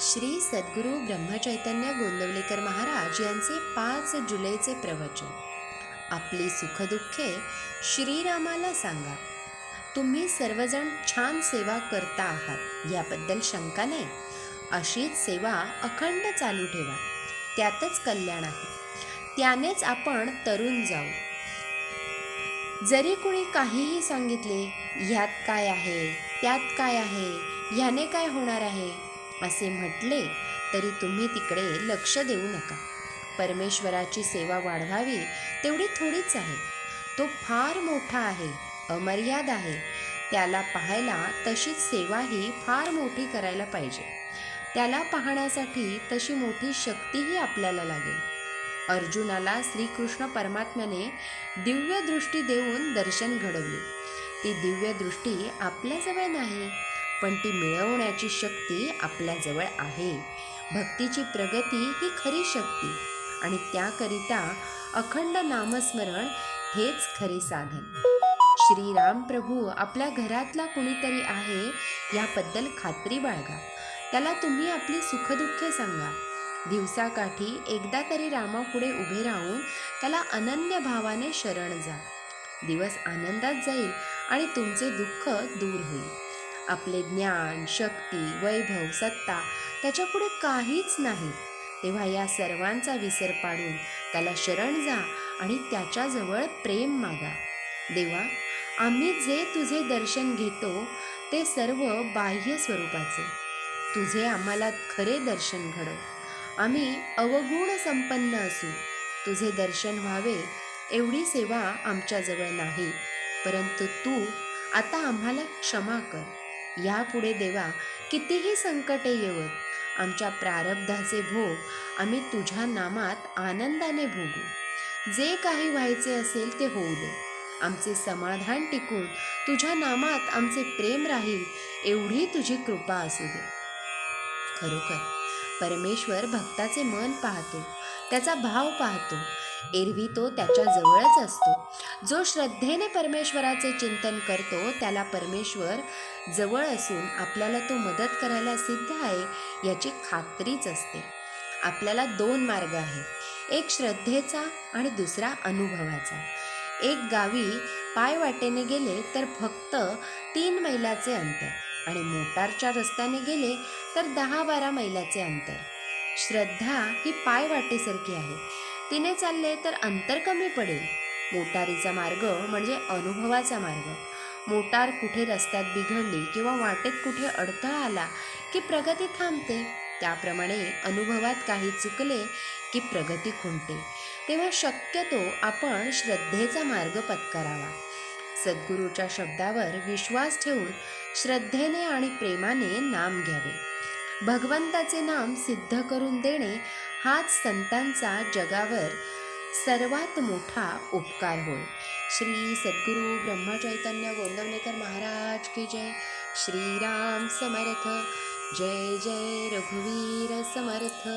श्री सद्गुरू ब्रह्मचैतन्य गोंदवलेकर महाराज यांचे पाच जुलैचे प्रवचन. आपली सुखदुःखे श्रीरामाला सांगा. तुम्ही सर्वजण छान सेवा करता आहात याबद्दल शंका नाही. अशीच सेवा अखंड चालू ठेवा. त्यातच कल्याण आहे. त्यानेच आपण तरुण जाऊ. जरी कुणी काहीही सांगितले ह्यात काय आहे? त्यात काय आहे? ह्याने काय होणार आहे? असे म्हटले तरी तुम्ही तिकडे लक्ष देऊ नका. परमेश्वराची सेवा वाढवावी तेवढी थोडीच आहे. तो फार मोठा आहे अमर्याद आहे. त्याला पाहायला तशीच सेवाही फार मोठी करायला पाहिजे. त्याला पाहण्यासाठी तशी मोठी शक्तीही आपल्याला लागेल. अर्जुनाला श्रीकृष्ण परमात्म्याने दिव्य दृष्टी देऊन दर्शन घडवले. ती दिव्य दृष्टी आपल्याजवळ नाही. पण ती मिळवण्याची शक्ती आपल्याजवळ आहे. भक्तीची प्रगती ही खरी शक्ती आणि त्याकरिता अखंड नामस्मरण हेच खरे साधन. श्रीराम प्रभू आपल्या घरातला कुणीतरी आहे याबद्दल खात्री बाळगा. त्याला तुम्ही आपली सुखदुःखे सांगा. दिवसाकाठी एकदा तरी रामापुढे उभे राहून त्याला अनन्य भावाने शरण जा. दिवस आनंदात जाईल आणि तुमचे दुःख दूर होईल. आपले ज्ञान शक्ती वैभव सत्ता त्याच्यापुढे काहीच नाही. तेव्हा या सर्वांचा विसर पाडून त्याला शरण जा आणि त्याच्याजवळ प्रेम मागा. देवा आम्ही जे तुझे दर्शन घेतो ते सर्व बाह्य स्वरूपाचे. तुझे आम्हाला खरे दर्शन घडव आम्ही अवगुण संपन्न असू. तुझे दर्शन व्हावे एवढी सेवा आमच्याजवळ नाही. परंतु तू आता आम्हाला क्षमा कर. यापुढे देवा कितीही संकटे येवत आमच्या प्रारब्धाचे भोग आम्ही तुझ्या नामात आनंदाने भोगू. जे काही व्हायचे असेल ते होऊ दे. आमचे समाधान टिकून तुझ्या नामात आमचे प्रेम राहील एवढी तुझी कृपा असू दे. खरोखर परमेश्वर भक्ताचे मन पाहतो त्याचा भाव पाहतो एरवी तो त्याच्या जवळच असतो. जो श्रद्धेने परमेश्वराचे चिंतन करतो त्याला परमेश्वर जवळ असून आपल्याला तो मदत करायला सिद्ध आहे याची खात्रीच असते. आपल्याला दोन मार्ग आहेत. एक श्रद्धेचा आणि दुसरा अनुभवाचा. एक गावी पाय वाटेने गेले तर फक्त तीन मैलाचे अंतर आणि मोटारच्या रस्त्याने गेले तर दहा बारा मैलाचे अंतर. श्रद्धा ही पाय वाटेसारखी आहे. तिने चालले तर अंतर कमी पडेल. मोटारीचा मार्ग म्हणजे अनुभवाचा मार्ग. मोटार कुठे रस्त्यात बिघडली किंवा वाटेत कुठे अडथळा आला की प्रगती थांबते त्याप्रमाणे अनुभवात काही चुकले की प्रगती खुंटते. तेव्हा शक्यतो आपण श्रद्धेचा मार्ग पत्करावा. सद्गुरूच्या शब्दावर विश्वास ठेवून श्रद्धेने आणि प्रेमाने नाम घ्यावे. भगवंताचे नाम सिद्ध करून देणे हाच संतांचा जगावर सर्वात मोठा उपकार होय. श्री सद्गुरू ब्रह्मचैतन्य गोंदवलेकर महाराज की जय. श्रीराम समर्थ. जय जय रघुवीर समर्थ.